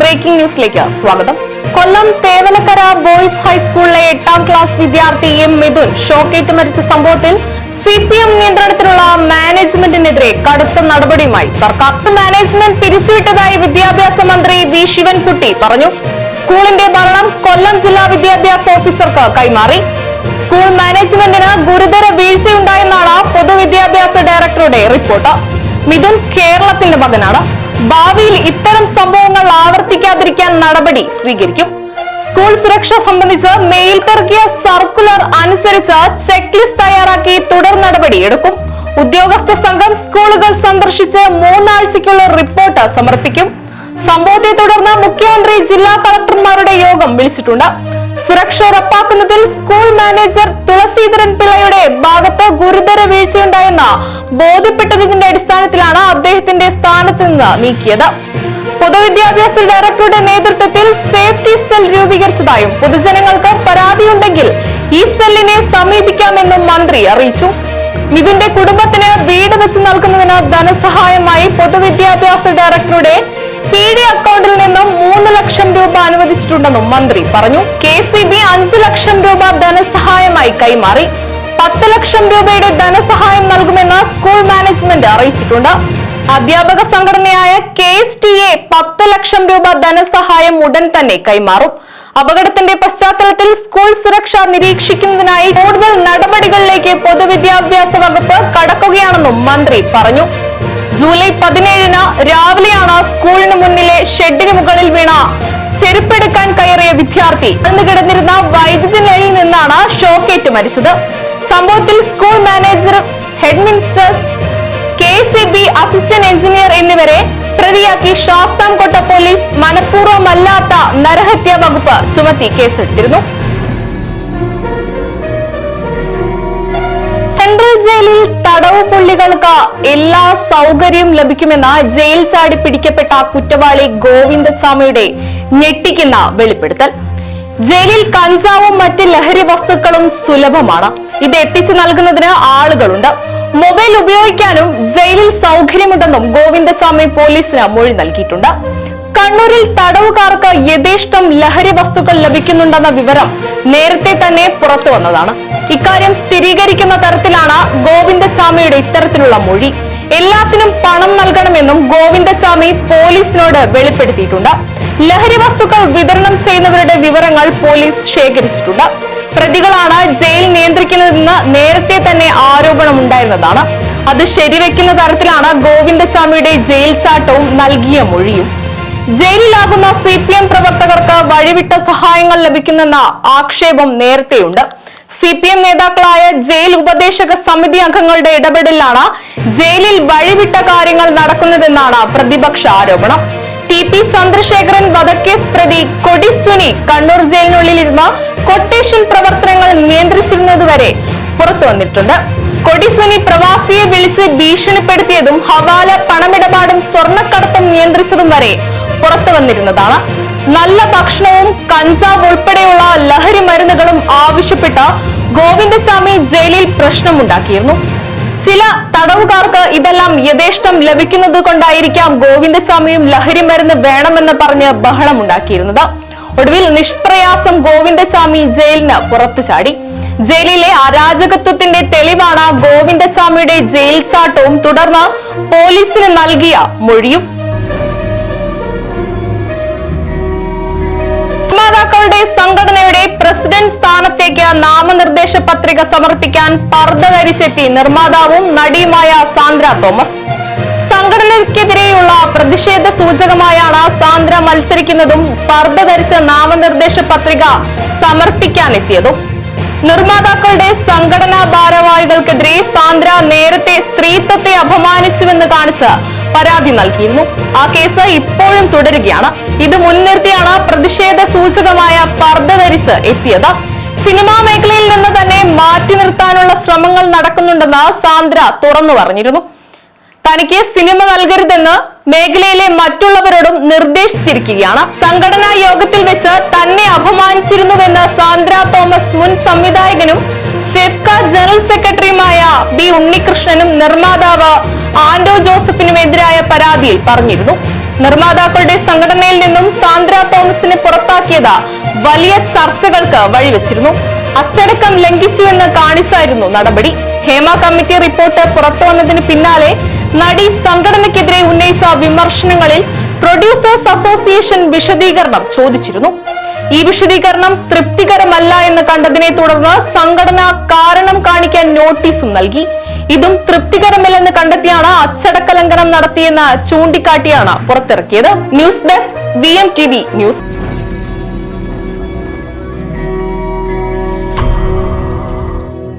Breaking ന്യൂസിലേക്ക് സ്വാഗതം. കൊല്ലം Thevalakkara boys ഹൈസ്കൂളിലെ എട്ടാം ക്ലാസ് വിദ്യാർത്ഥി എം മിഥുൻ ഷോക്കേറ്റ് മരിച്ച സംഭവത്തിൽ സി പി എം നിയന്ത്രണത്തിലുള്ള മാനേജ്മെന്റിനെതിരെ കടുത്ത നടപടിയുമായി സർക്കാർ. മാനേജ്മെന്റ് പിരിച്ചുവിട്ടതായി വിദ്യാഭ്യാസ മന്ത്രി വി ശിവൻകുട്ടി പറഞ്ഞു. സ്കൂളിന്റെ ഭരണം കൊല്ലം ജില്ലാ വിദ്യാഭ്യാസ ഓഫീസർക്ക് കൈമാറി. സ്കൂൾ മാനേജ്മെന്റിന് ഗുരുതര വീഴ്ചയുണ്ടായെന്നാണ് പൊതുവിദ്യാഭ്യാസ ഡയറക്ടറുടെ റിപ്പോർട്ട്. മിഥുൻ കേരളത്തിന്റെ മകനാണ്. ഭാവിയിൽ ഇത്തരം സംഭവങ്ങൾ ആവർത്തിക്കാതിരിക്കാൻ നടപടി സ്വീകരിക്കും. സ്കൂൾ സുരക്ഷ സംബന്ധിച്ച് മേൽത്തിറക്കിയ സർക്കുലർ അനുസരിച്ച് ചെക്ക് ലിസ്റ്റ് തയ്യാറാക്കി തുടർ നടപടി എടുക്കും. ഉദ്യോഗസ്ഥ സംഘം സ്കൂളുകൾ സന്ദർശിച്ച് മൂന്നാഴ്ചയ്ക്കുള്ള റിപ്പോർട്ട് സമർപ്പിക്കും. സംഭവത്തെ തുടർന്ന് മുഖ്യമന്ത്രി ജില്ലാ കളക്ടർമാരുടെ യോഗം വിളിച്ചിട്ടുണ്ട്. സുരക്ഷ ഉറപ്പാക്കുന്നതിൽ സ്കൂൾ മാനേജർ തുളസീധരൻ പിള്ളയുടെ ഭാഗത്ത് ഗുരുതര വീഴ്ചയുണ്ടായെന്ന് ബോധ്യപ്പെട്ടതിന്റെ അടിസ്ഥാനത്തിലാണ് അദ്ദേഹത്തിന്റെ സ്ഥാനത്ത് നിന്ന് നീക്കിയത്. പൊതുവിദ്യാഭ്യാസ ഡയറക്ടറുടെ നേതൃത്വത്തിൽ സേഫ്റ്റി സെൽ രൂപീകരിച്ചതായും പൊതുജനങ്ങൾക്ക് പരാതിയുണ്ടെങ്കിൽ ഈ സെല്ലിനെ സമീപിക്കാമെന്നും മന്ത്രി അറിയിച്ചു. മിഥുന്റെ കുടുംബത്തിന് വീട് വെച്ച് നൽകുന്നതിന് ധനസഹായമായി പൊതുവിദ്യാഭ്യാസ ഡയറക്ടറുടെ പി ഡി അക്കൗണ്ടിൽ നിന്നും മൂന്ന് ലക്ഷം രൂപ അനുവദിച്ചിട്ടുണ്ടെന്നും മന്ത്രി പറഞ്ഞു. കെ സി ബി അഞ്ചു ലക്ഷം രൂപ ധനസഹായമായി കൈമാറി. പത്ത് ലക്ഷം രൂപയുടെ ധനസഹായം നൽകുമെന്ന് സ്കൂൾ മാനേജ്മെന്റ് അറിയിച്ചിട്ടുണ്ട്. അധ്യാപക സംഘടനയായ കെ എസ് ടി എ പത്ത് ലക്ഷം രൂപ ധനസഹായം ഉടൻ തന്നെ കൈമാറും. അപകടത്തിന്റെ പശ്ചാത്തലത്തിൽ സ്കൂൾ സുരക്ഷ നിരീക്ഷിക്കുന്നതിനായി കൂടുതൽ നടപടികളിലേക്ക് പൊതുവിദ്യാഭ്യാസ വകുപ്പ് കടക്കുകയാണെന്നും മന്ത്രി പറഞ്ഞു. ജൂലൈ പതിനേഴിന് രാവിലെയാണ് സ്കൂളിന് മുന്നിലെ ഷെഡിന് മുകളിൽ വീണ ചെരുപ്പെടുക്കാൻ കയറിയ വിദ്യാർത്ഥി അന്ന് കിടന്നിരുന്ന വൈദ്യുതി ലൈനിൽ നിന്നാണ് ഷോക്കേറ്റ് മരിച്ചത്. സംഭവത്തിൽ school manager head ministers K C B assistant engineer എന്നിവരെ പ്രതിയാക്കി ശാസ്താംകോട്ട പോലീസ് മനഃപൂർവമല്ലാത്ത നരഹത്യാ വകുപ്പ് ചുമത്തി കേസെടുത്തിരുന്നു സെൻട്രൽ ജയിലിൽ തടവ് പുള്ളികൾക്ക് എല്ലാ സൗകര്യവും ലഭിക്കുമെന്ന ജയിൽ ചാടി പിടിക്കപ്പെട്ട കുറ്റവാളി ഗോവിന്ദസ്വാമിയുടെ ഞെട്ടിക്കുന്ന വെളിപ്പെടുത്തൽ. ജയിലിൽ കഞ്ചാവും മറ്റ് ലഹരി വസ്തുക്കളും സുലഭമാണ്. ഇത് എത്തിച്ചു നൽകുന്നതിന് ആളുകളുണ്ട്. മൊബൈൽ ഉപയോഗിക്കാനും ജയിലിൽ സൗകര്യമുണ്ടെന്നും ഗോവിന്ദസ്വാമി പോലീസിന് മൊഴി നൽകിയിട്ടുണ്ട്. കണ്ണൂരിൽ തടവുകാർക്ക് യഥേഷ്ടം ലഹരി വസ്തുക്കൾ ലഭിക്കുന്നുണ്ടെന്ന വിവരം നേരത്തെ തന്നെ പുറത്തു വന്നതാണ്. ഇക്കാര്യം സ്ഥിരീകരിക്കുന്ന തരത്തിലാണ് ഗോവിന്ദചാമിയുടെ ഇത്തരത്തിലുള്ള മൊഴി. എല്ലാത്തിനും പണം നൽകണമെന്നും ഗോവിന്ദചാമി പോലീസിനോട് വെളിപ്പെടുത്തിയിട്ടുണ്ട്. ലഹരി വസ്തുക്കൾ വിതരണം ചെയ്യുന്നവരുടെ വിവരങ്ങൾ പോലീസ് ശേഖരിച്ചിട്ടുണ്ട്. പ്രതികളാണ് ജയിൽ നിയന്ത്രിക്കുന്നതെന്ന് നേരത്തെ തന്നെ ആരോപണമുണ്ടായിരുന്നതാണ്. അത് ശരിവെക്കുന്ന തരത്തിലാണ് ഗോവിന്ദചാമിയുടെ ജയിൽ ചാട്ടവും നൽകിയ മൊഴിയും. ജയിലിലാകുന്ന സി പി എം പ്രവർത്തകർക്ക് വഴിവിട്ട സഹായങ്ങൾ ലഭിക്കുന്നെന്ന ആക്ഷേപം നേരത്തെയുണ്ട്. സി പി എം നേതാക്കളായ ജയിൽ ഉപദേശക സമിതി അംഗങ്ങളുടെ ഇടപെടലാണ് ജയിലിൽ വഴിവിട്ട കാര്യങ്ങൾ നടക്കുന്നതെന്നാണ് പ്രതിപക്ഷ ആരോപണം. ടി പി ചന്ദ്രശേഖരൻ വധക്കേസ് പ്രതി കൊടി സുനി കണ്ണൂർ ജയിലിനുള്ളിൽ ഇരുന്ന് കൊട്ടേഷൻ പ്രവർത്തനങ്ങൾ നിയന്ത്രിച്ചിരുന്നതുവരെ പുറത്തു വന്നിട്ടുണ്ട്. കൊടിസുനി പ്രവാസിയെ വിളിച്ച് ഭീഷണിപ്പെടുത്തിയതും ഹവാല പണമിടപാടും സ്വർണക്കടത്തും നിയന്ത്രിച്ചതും വരെ പുറത്തു വന്നിരുന്നതാണ്. നല്ല ഭക്ഷണവും കഞ്ചാവ് ഉൾപ്പെടെയുള്ള ലഹരി മരുന്നുകളും ആവശ്യപ്പെട്ട ഗോവിന്ദസ്വാമി ജയിലിൽ പ്രശ്നമുണ്ടാക്കിയിരുന്നു. ചില തടവുകാർക്ക് ഇതെല്ലാം യഥേഷ്ടം ലഭിക്കുന്നത് കൊണ്ടായിരിക്കാം ഗോവിന്ദസ്വാമിയും ലഹരി മരുന്ന് വേണമെന്ന് പറഞ്ഞ് ബഹളമുണ്ടാക്കിയിരുന്നത്. ഒടുവിൽ നിഷ്പ്രയാസം ഗോവിന്ദസ്വാമി ജയിലിന് പുറത്തു ചാടി. ജയിലിലെ അരാജകത്വത്തിന്റെ തെളിവാണ് ഗോവിന്ദസ്വാമിയുടെ ജയിൽ ചാട്ടവും തുടർന്ന് പോലീസിന് നൽകിയ മൊഴിയും. നാമനിർദ്ദേശ പത്രിക സമർപ്പിക്കാൻ പർദ്ദ ധരിച്ചെത്തി നിർമ്മാതാവും നടിയുമായ സാന്ദ്ര തോമസ്. സംഘടനയ്ക്കെതിരെയുള്ള പ്രതിഷേധ സൂചകമായാണ് സാന്ദ്ര മത്സരിക്കുന്നതും പർദ്ദ ധരിച്ച നാമനിർദ്ദേശ പത്രിക സമർപ്പിക്കാനെത്തിയതും. നിർമ്മാതാക്കളുടെ സംഘടനാ ഭാരവാഹികൾക്കെതിരെ സാന്ദ്ര നേരത്തെ സ്ത്രീത്വത്തെ അപമാനിച്ചുവെന്ന് കാണിച്ച് പരാതി നൽകിയിരുന്നു. ആ കേസ് ഇപ്പോഴും തുടരുകയാണ്. ഇത് മുൻനിർത്തിയാണ് പ്രതിഷേധ സൂചകമായ പർദ്ദ ധരിച്ച് എത്തിയത്. സിനിമാ മേഖലയിൽ നിന്ന് തന്നെ മാറ്റി നിർത്താനുള്ള ശ്രമങ്ങൾ നടക്കുന്നുണ്ടെന്ന് സാന്ദ്ര തുറന്നു പറഞ്ഞിരുന്നു. തനിക്ക് സിനിമ നൽകരുതെന്ന് മേഖലയിലെ മറ്റുള്ളവരോടും നിർദ്ദേശിച്ചിരിക്കുകയാണ്. സംഘടനാ യോഗത്തിൽ വെച്ച് തന്നെ അപമാനിച്ചിരുന്നുവെന്ന് സാന്ദ്ര തോമസ് മുൻ സംവിധായകനും ഫിഫ്ക ജനറൽ സെക്രട്ടറിയുമായ ബി ഉണ്ണികൃഷ്ണനും നിർമ്മാതാവ് ആൻഡോ ജോസഫിനുമെതിരായ പരാതിയിൽ പറഞ്ഞിരുന്നു. നിർമ്മാതാക്കളുടെ സംഘടനയിൽ നിന്നും സാന്ദ്ര തോമസിനെ പുറത്താക്കിയത് വലിയ ചർച്ചകൾക്ക് വഴിവെച്ചിരുന്നു. അച്ചടക്കം ലംഘിച്ചുവെന്ന് കാണിച്ചായിരുന്നു നടപടി. ഹേമ കമ്മിറ്റി റിപ്പോർട്ട് പുറത്തു വന്നതിന് പിന്നാലെ നടി സംഘടനയ്ക്കെതിരെ ഉന്നയിച്ച വിമർശനങ്ങളിൽ പ്രൊഡ്യൂസേഴ്സ് അസോസിയേഷൻ വിശദീകരണം ചോദിച്ചിരുന്നു. ഈ വിശദീകരണം തൃപ്തികരമല്ല എന്ന് കണ്ടതിനെ തുടർന്ന് സംഘടന കാരണം കാണിക്കാൻ നോട്ടീസും നൽകി. ഇതും തൃപ്തികരമല്ലെന്ന് കണ്ടെത്തിയാണ് അച്ചടക്ക നടത്തിയെന്ന് ചൂണ്ടിക്കാട്ടിയാണ് പുറത്തിറക്കിയത്. News desk V news.